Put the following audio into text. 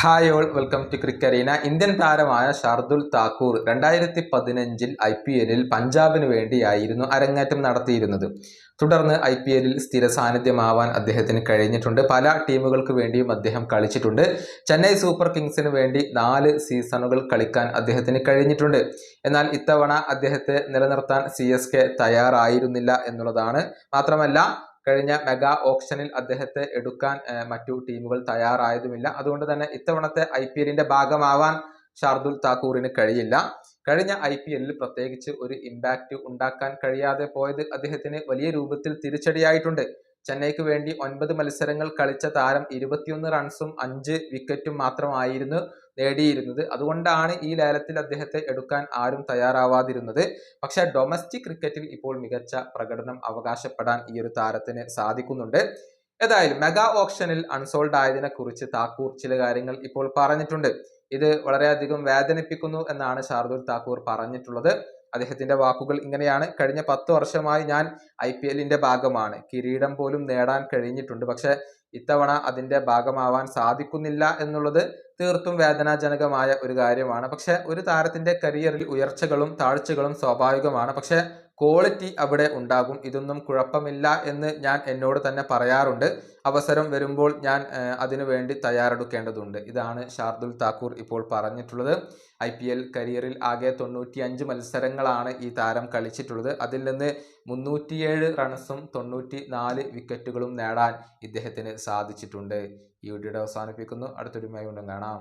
Hi all welcome to ക്രിക്കറീന Indian താരമായ ഷാർദുൽ താക്കൂർ രണ്ടായിരത്തി പതിനഞ്ചിൽ ഐ പി എല്ലിൽ പഞ്ചാബിന് വേണ്ടിയായിരുന്നു അരങ്ങേറ്റം നടത്തിയിരുന്നത്. തുടർന്ന് ഐ പി എല്ലിൽ സ്ഥിര സാന്നിധ്യമാവാൻ അദ്ദേഹത്തിന് കഴിഞ്ഞിട്ടുണ്ട്. പല ടീമുകൾക്ക് വേണ്ടിയും അദ്ദേഹം കളിച്ചിട്ടുണ്ട്. ചെന്നൈ സൂപ്പർ കിങ്സിന് വേണ്ടി നാല് സീസണുകൾ കളിക്കാൻ അദ്ദേഹത്തിന് കഴിഞ്ഞിട്ടുണ്ട്. എന്നാൽ ഇത്തവണ അദ്ദേഹത്തെ നിലനിർത്താൻ സി തയ്യാറായിരുന്നില്ല എന്നുള്ളതാണ്. മാത്രമല്ല കഴിഞ്ഞ മെഗാ ഓപ്ഷനിൽ അദ്ദേഹത്തെ എടുക്കാൻ മറ്റു ടീമുകൾ തയ്യാറായതുമില്ല. അതുകൊണ്ട് തന്നെ ഇത്തവണത്തെ ഐ പി എല്ലിന്റെ ഭാഗമാവാൻ ഷാർദുൽ താക്കൂറിന് കഴിയില്ല. കഴിഞ്ഞ ഐ പി എല്ലിൽ പ്രത്യേകിച്ച് ഒരു ഇമ്പാക്റ്റ് ഉണ്ടാക്കാൻ കഴിയാതെ പോയത് അദ്ദേഹത്തിന് വലിയ രൂപത്തിൽ തിരിച്ചടിയായിട്ടുണ്ട്. ചെന്നൈക്ക് വേണ്ടി ഒൻപത് മത്സരങ്ങൾ കളിച്ച താരം ഇരുപത്തിയൊന്ന് റൺസും അഞ്ച് വിക്കറ്റും മാത്രമായിരുന്നു. നേടിയിരുന്നത്. അതുകൊണ്ടാണ് ഈ ലേലത്തിൽ അദ്ദേഹത്തെ എടുക്കാൻ ആരും തയ്യാറാവാതിരുന്നത്. പക്ഷേ ഡൊമസ്റ്റിക് ക്രിക്കറ്റിൽ ഇപ്പോൾ മികച്ച പ്രകടനം അവകാശപ്പെടാൻ ഈ ഒരു താരത്തിന് സാധിക്കുന്നുണ്ട്. ഏതായാലും മെഗാ ഓപ്ഷനിൽ അൺസോൾഡ് ആയതിനെ കുറിച്ച് താക്കൂർ ചില കാര്യങ്ങൾ ഇപ്പോൾ പറഞ്ഞിട്ടുണ്ട്. ഇത് വളരെയധികം വേദനിപ്പിക്കുന്നു എന്നാണ് ഷാർദുൽ താക്കൂർ പറഞ്ഞിട്ടുള്ളത്. അദ്ദേഹത്തിന്റെ വാക്കുകൾ ഇങ്ങനെയാണ്. കഴിഞ്ഞ പത്ത് വർഷമായി ഞാൻ ഐ പി എല്ലിന്റെ ഭാഗമാണ്. കിരീടം പോലും നേടാൻ കഴിഞ്ഞിട്ടുണ്ട്. പക്ഷെ ഇത്തവണ അതിന്റെ ഭാഗമാവാൻ സാധിക്കുന്നില്ല എന്നുള്ളത് തീർത്തും വേദനാജനകമായ ഒരു കാര്യമാണ്. പക്ഷെ ഒരു താരത്തിന്റെ കരിയറിൽ ഉയർച്ചകളും താഴ്ചകളും സ്വാഭാവികമാണ്. പക്ഷെ ക്വാളിറ്റി അവിടെ ഉണ്ടാകും. ഇതൊന്നും കുഴപ്പമില്ല എന്ന് ഞാൻ എന്നോട് തന്നെ പറയാറുണ്ട്. അവസരം വരുമ്പോൾ ഞാൻ അതിനു വേണ്ടി തയ്യാറെടുക്കേണ്ടതുണ്ട്. ഇതാണ് ഷാർദുൽ താക്കൂർ ഇപ്പോൾ പറഞ്ഞിട്ടുള്ളത്. ഐ പി എൽ കരിയറിൽ ആകെ തൊണ്ണൂറ്റി അഞ്ച് മത്സരങ്ങളാണ് ഈ താരം കളിച്ചിട്ടുള്ളത്. അതിൽ നിന്ന് മുന്നൂറ്റിയേഴ് റൺസും തൊണ്ണൂറ്റി നാല് വിക്കറ്റുകളും നേടാൻ ഇദ്ദേഹത്തിന് സാധിച്ചിട്ടുണ്ട്. ഈ വീഡിയോയുടെ അവസാനിപ്പിക്കുന്നു. അടുത്തൊരു മൈ കൊണ്ടും കാണാം.